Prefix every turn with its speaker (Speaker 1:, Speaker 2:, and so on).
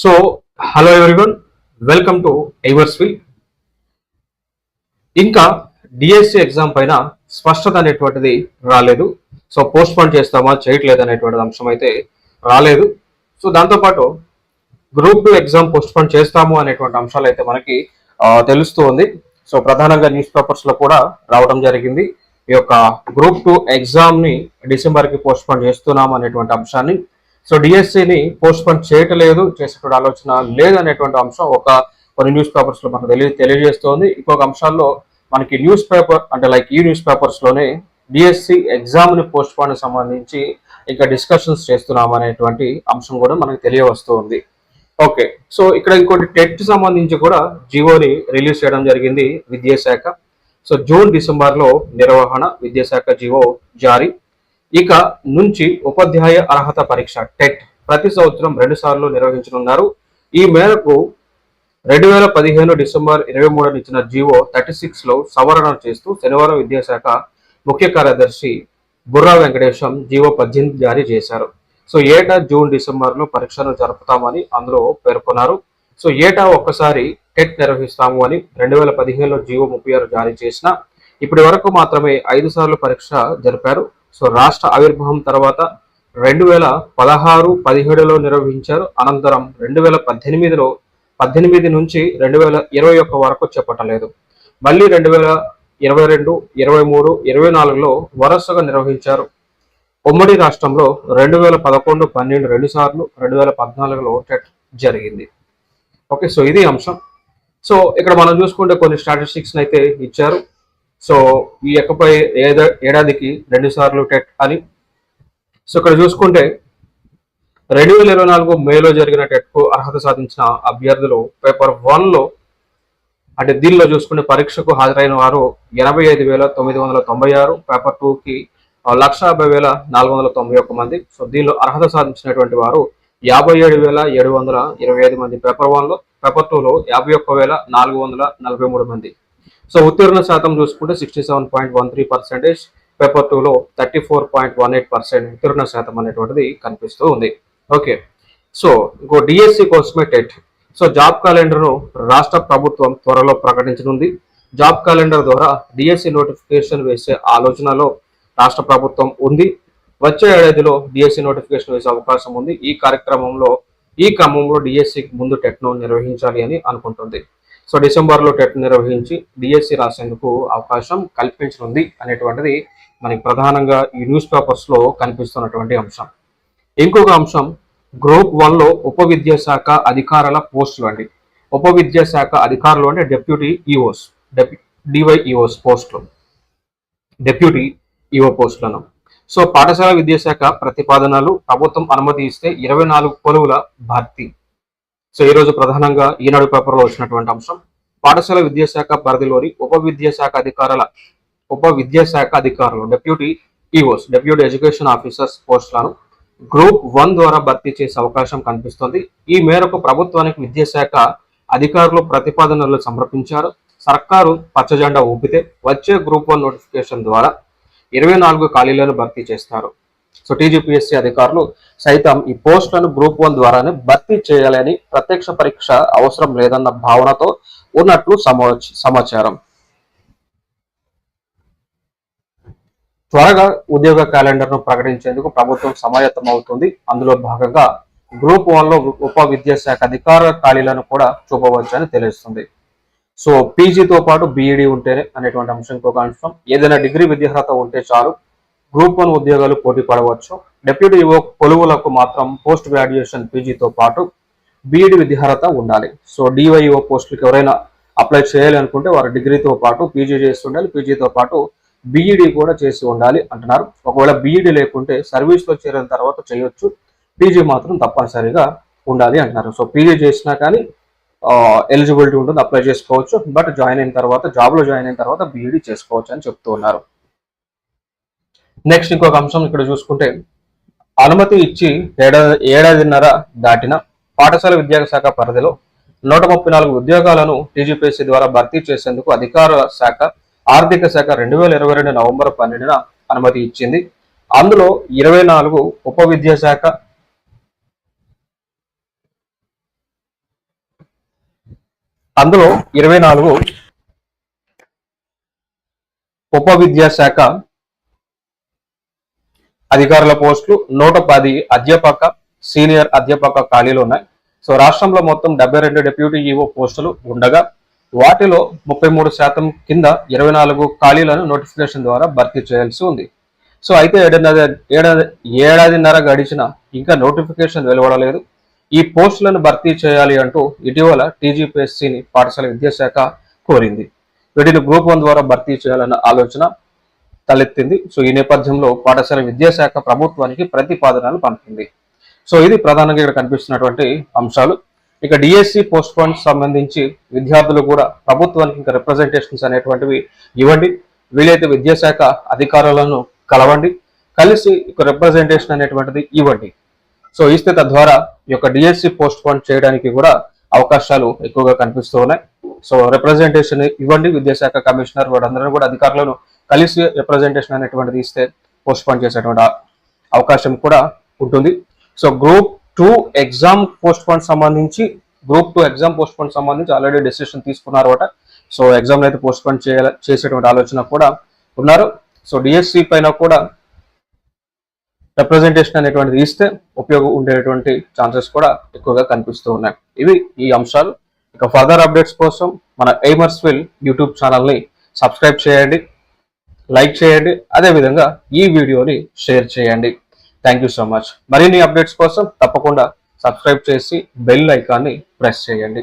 Speaker 1: So hello everyone welcome to ఐవర్స్విల్ ఇంకా DSC exam పైన స్పష్టత అనేటువంటిది రాలేదు. సో పోస్ట్ పోన్ చేస్తామా చేయట్లేదు అనేటువంటి అంశం అయితే రాలేదు. సో దాంతోపాటు group two exam postpone చేస్తాము అనేటువంటి అంశాలు అయితే మనకి తెలుస్తూ ఉంది. సో ప్రధానంగా న్యూస్ పేపర్స్లో కూడా రావడం జరిగింది. ఈ యొక్క గ్రూప్ టూ ఎగ్జామ్ని డిసెంబర్కి పోస్ట్ పోన్ చేస్తున్నాం అనేటువంటి అంశాన్ని సో డిఎస్సిని పోస్ట్ పోన్ చేయటలేదు చేసేటువంటి ఆలోచన లేదు అనేటువంటి అంశం ఒక కొన్ని న్యూస్ పేపర్స్లో మనకు తెలియ తెలియజేస్తోంది. ఇంకొక అంశాల్లో మనకి న్యూస్ పేపర్ అంటే లైక్ ఈ న్యూస్ పేపర్స్లోనే డిఎస్సి ఎగ్జామ్ని పోస్ట్ పోన్ సంబంధించి ఇంకా డిస్కషన్స్ చేస్తున్నాం అనేటువంటి అంశం కూడా మనకు తెలియవస్తుంది. ఓకే సో ఇక్కడ ఇంకోటి టెట్ సంబంధించి కూడా జియోని రిలీజ్ చేయడం జరిగింది విద్యాశాఖ. సో జూన్ డిసెంబర్లో నిర్వహణ విద్యాశాఖ జివో జారీ. ఇక నుంచి ఉపాధ్యాయ అర్హత పరీక్ష టెట్ ప్రతి సంవత్సరం రెండు సార్లు నిర్వహించనున్నారు. ఈ మేరకు రెండు వేల పదిహేను డిసెంబర్ ఇరవై మూడున ఇచ్చిన జీవో థర్టీ సిక్స్లో సవరణ చేస్తూ శనివారం విద్యాశాఖ ముఖ్య కార్యదర్శి బుర్రా వెంకటేశం జీవో పద్దెనిమిది జారీ చేశారు. సో ఏటా జూన్ డిసెంబర్లో పరీక్షను జరుపుతామని అందులో పేర్కొన్నారు. సో ఏటా ఒక్కసారి టెట్ నిర్వహిస్తాము అని రెండు వేల పదిహేనులో జీవో ముప్పై ఆరు జారీ చేసిన ఇప్పటి వరకు మాత్రమే ఐదు సార్లు పరీక్ష జరిపారు. సో రాష్ట్ర ఆవిర్భావం తర్వాత రెండు వేల పదహారు పదిహేడులో నిర్వహించారు. అనంతరం రెండు వేల పద్దెనిమిదిలో పద్దెనిమిది నుంచి రెండు వేల ఇరవై ఒక్క వరకు చెప్పటలేదు మళ్ళీ రెండు వేల ఇరవై రెండు ఇరవై మూడు ఇరవై నాలుగులో వరుసగా నిర్వహించారు. ఉమ్మడి రాష్ట్రంలో రెండు వేల పదకొండు పన్నెండు రెండు సార్లు రెండు వేల పద్నాలుగులో టెట్ జరిగింది. ఓకే సో ఇది అంశం. సో ఇక్కడ మనం చూసుకుంటే కొన్ని స్టాటిస్టిక్స్ అయితే ఇచ్చారు. సో ఈ ఎక్కపై ఏద ఏడాదికి రెండు సార్లు టెట్ అని. సో ఇక్కడ చూసుకుంటే రెండు వేల ఇరవై నాలుగు మేలో జరిగిన టెట్కు అర్హత సాధించిన అభ్యర్థులు పేపర్ వన్లో అంటే దీనిలో చూసుకుంటే పరీక్షకు హాజరైన వారు ఎనభై ఐదు వేల తొమ్మిది వందల తొంభై ఆరు పేపర్ టూకి లక్ష యాభై వేల నాలుగు వందల తొంభై ఒక్క మంది. సో దీనిలో అర్హత సాధించినటువంటి వారు యాభై ఏడు వేల ఏడు వందల ఇరవై ఐదు మంది పేపర్ వన్లో పేపర్ టూలో యాభై ఒక్క వేల నాలుగు వందల నలభై మూడు మంది. సో ఉత్తీర్ణ శాతం చూసుకుంటే sixty seven point one three percentage paper టూలో thirty four point one eight percent ఉత్తీర్ణ శాతం అనేటువంటిది కనిపిస్తూ ఉంది. ఓకే. సో ఇంకో డిఎస్సి కోసమే టెట్. సో జాబ్ క్యాలెండర్ను రాష్ట్ర ప్రభుత్వం త్వరలో ప్రకటించనుంది. జాబ్ క్యాలెండర్ ద్వారా డిఎస్సి నోటిఫికేషన్ వేసే ఆలోచనలో రాష్ట్ర ప్రభుత్వం ఉంది. వచ్చే ఏడాదిలో డిఎస్సి నోటిఫికేషన్ వేసే అవకాశం ఉంది. ఈ కార్యక్రమంలో ఈ క్రమంలో డిఎస్సికి ముందు టెట్ను నిర్వహించాలి అని అనుకుంటుంది. సో డిసెంబర్లో టెట్ నిర్వహించి డిఎస్సి రాసేందుకు అవకాశం కల్పించనుంది అనేటువంటిది మనకి ప్రధానంగా ఈ న్యూస్ పేపర్స్లో కనిపిస్తున్నటువంటి అంశం. ఇంకొక అంశం గ్రూప్ వన్లో ఉప విద్యాశాఖ అధికారుల పోస్టులు అండి. ఉప విద్యాశాఖ అధికారులు అంటే డెప్యూటీ ఈఓస్ డెప్యూ డివైఈఓస్ పోస్టులు. డెప్యూటీ ఈఓ పోస్టులను. సో పాఠశాల విద్యాశాఖ ప్రతిపాదనలు ప్రభుత్వం అనుమతి ఇస్తే ఇరవై నాలుగు కొలువుల భర్తీ. సో ఈ రోజు ప్రధానంగా ఈనాడు పేపర్లో వచ్చినటువంటి అంశం పాఠశాల విద్యాశాఖ పరిధిలోని ఉప విద్యాశాఖ అధికారుల ఉప విద్యాశాఖ అధికారులు deputy EOs deputy education officers పోస్టులను గ్రూప్ వన్ ద్వారా భర్తీ చేసే అవకాశం కనిపిస్తుంది. ఈ మేరకు ప్రభుత్వానికి విద్యాశాఖ అధికారులు ప్రతిపాదనలు సమర్పించారు. సర్కారు పచ్చజెండా ఊపితే వచ్చే గ్రూప్ వన్ నోటిఫికేషన్ ద్వారా ఇరవై నాలుగు ఖాళీలను భర్తీ చేస్తారు. సో టీజీపీఎస్సీ అధికారులు సైతం ఈ పోస్టులను గ్రూప్ వన్ ద్వారానే భర్తీ చేయాలని ప్రత్యక్ష పరీక్ష అవసరం లేదన్న భావనతో ఉన్నట్లు సమాచారం. త్వరగా ఉద్యోగ క్యాలెండర్ను ప్రకటించేందుకు ప్రభుత్వం సమాయత్తం అవుతుంది అందులో భాగంగా గ్రూప్ వన్లో ఉప విద్యాశాఖ అధికార ఖాళీలను కూడా చూపవచ్చని తెలుస్తుంది. సో పీజీతో పాటు బీఈడి ఉంటేనే అనేటువంటి అంశం ఇంకొక అంశం. ఏదైనా డిగ్రీ విద్యార్హత ఉంటే చాలు. గ్రూప్ వన్ ఉద్యోగాలు పోటీ పడవచ్చు. డిప్యూటీ యువ కొలువులకు మాత్రం పోస్ట్ గ్రాడ్యుయేషన్ పీజీతో పాటు బీఈడి విద్యార్హత ఉండాలి. సో డివైఓ పోస్టులకు ఎవరైనా అప్లై చేయాలి అనుకుంటే వారు డిగ్రీతో పాటు పీజీ చేసి ఉండాలి పీజీతో పాటు బీఈడి కూడా చేసి ఉండాలి అంటున్నారు. ఒకవేళ బీఈడి లేకుంటే సర్వీస్లో చేరిన తర్వాత చేయొచ్చు. పీజీ మాత్రం తప్పనిసరిగా ఉండాలి అంటున్నారు. సో పీజీ చేసినా కానీ ఎలిజిబిలిటీ ఉంటుంది అప్లై చేసుకోవచ్చు. బట్ జాయిన్ అయిన తర్వాత జాబ్లో జాయిన్ అయిన తర్వాత బీఈడి చేసుకోవచ్చు అని చెప్తూ ఉన్నారు. నెక్స్ట్ ఇంకొక అంశం ఇక్కడ చూసుకుంటే అనుమతి ఇచ్చి ఏడాది ఏడాదిన్నర దాటిన పాఠశాల విద్యాశాఖ పరిధిలో నూట ముప్పై నాలుగు ఉద్యోగాలను టీజీపీఎస్సీ ద్వారా భర్తీ చేసేందుకు అధికార శాఖ ఆర్థిక శాఖ రెండు వేల ఇరవై రెండు నవంబర్ పన్నెండున అనుమతి ఇచ్చింది. అందులో ఇరవై నాలుగు ఉప విద్యాశాఖ అందులో ఇరవై నాలుగు ఉప విద్యాశాఖ అధికారుల పోస్టులు నూట పది అధ్యాపక సీనియర్ అధ్యాపక ఖాళీలు ఉన్నాయి. సో రాష్ట్రంలో మొత్తం డెబ్బై రెండు డిప్యూటీ ఈఓ పోస్టులు ఉండగా వాటిలో ముప్పై మూడు శాతం కింద ఇరవై నాలుగు ఖాళీలను నోటిఫికేషన్ ద్వారా భర్తీ చేయాల్సి ఉంది. సో అయితే ఏడాది ఏడాది ఏడాదిన్నర గడిచిన ఇంకా నోటిఫికేషన్ వెలువడలేదు. ఈ పోస్టులను భర్తీ చేయాలి అంటూ ఇటీవల టీజీపీఎస్సీని పాఠశాల విద్యాశాఖ కోరింది. వీటిని గ్రూప్ వన్ ద్వారా భర్తీ చేయాలన్న ఆలోచన తలెత్తింది. సో ఈ నేపథ్యంలో పాఠశాల విద్యాశాఖ ప్రభుత్వానికి ప్రతిపాదనలు పంపింది. సో ఇది ప్రధానంగా ఇక్కడ కనిపిస్తున్నటువంటి అంశాలు. ఇక డిఎస్సి పోస్ట్ ఫండ్స్ సంబంధించి విద్యార్థులు కూడా ప్రభుత్వానికి ఇంకా రిప్రజెంటేషన్స్ అనేటువంటివి ఇవ్వండి. వీలైతే విద్యాశాఖ అధికారులను కలవండి. కలిసి ఇక రిప్రజెంటేషన్ అనేటువంటిది ఇవ్వండి. సో ఇస్తే తద్వారా ఈ యొక్క డిఎస్సి పోస్ట్ ఫండ్ చేయడానికి కూడా అవకాశాలు ఎక్కువగా కనిపిస్తూ ఉన్నాయి. సో రిప్రజెంటేషన్ ఇవ్వండి విద్యాశాఖ కమిషనర్ వారందరూ కూడా అధికారులను కలిసి రిప్రజెంటేషన్ అనేటువంటిది ఇస్తే పోస్ట్ పోన్ చేసేటువంటి అవకాశం కూడా ఉంటుంది. So group two exam postpone సంబంధించి group two exam postpone సంబంధించి ఆల్రెడీ డెసిషన్ తీసుకున్నారు అట సో ఎగ్జామ్ అయితే పోస్ట్ పోన్ చేయాల చేసేటువంటి ఆలోచన కూడా ఉన్నారు. సో డిఎస్సి పైన కూడా రిప్రజెంటేషన్ అనేటువంటిది ఇస్తే ఉపయోగం ఉండేటువంటి ఛాన్సెస్ కూడా ఎక్కువగా కనిపిస్తూ ఉన్నాయి. ఇవి ఈ అంశాలు. ఇక ఫర్దర్ అప్డేట్స్ కోసం మన ఎయిమర్స్ విల్ యూట్యూబ్ ఛానల్ని సబ్స్క్రైబ్ చేయండి. లైక్ చేయండి. అదేవిధంగా ఈ వీడియోని షేర్ చేయండి. థ్యాంక్ యూ సో మచ్ మరిన్ని అప్డేట్స్ కోసం తప్పకుండా సబ్స్క్రైబ్ చేసి బెల్ ఐకాన్ని ప్రెస్ చేయండి.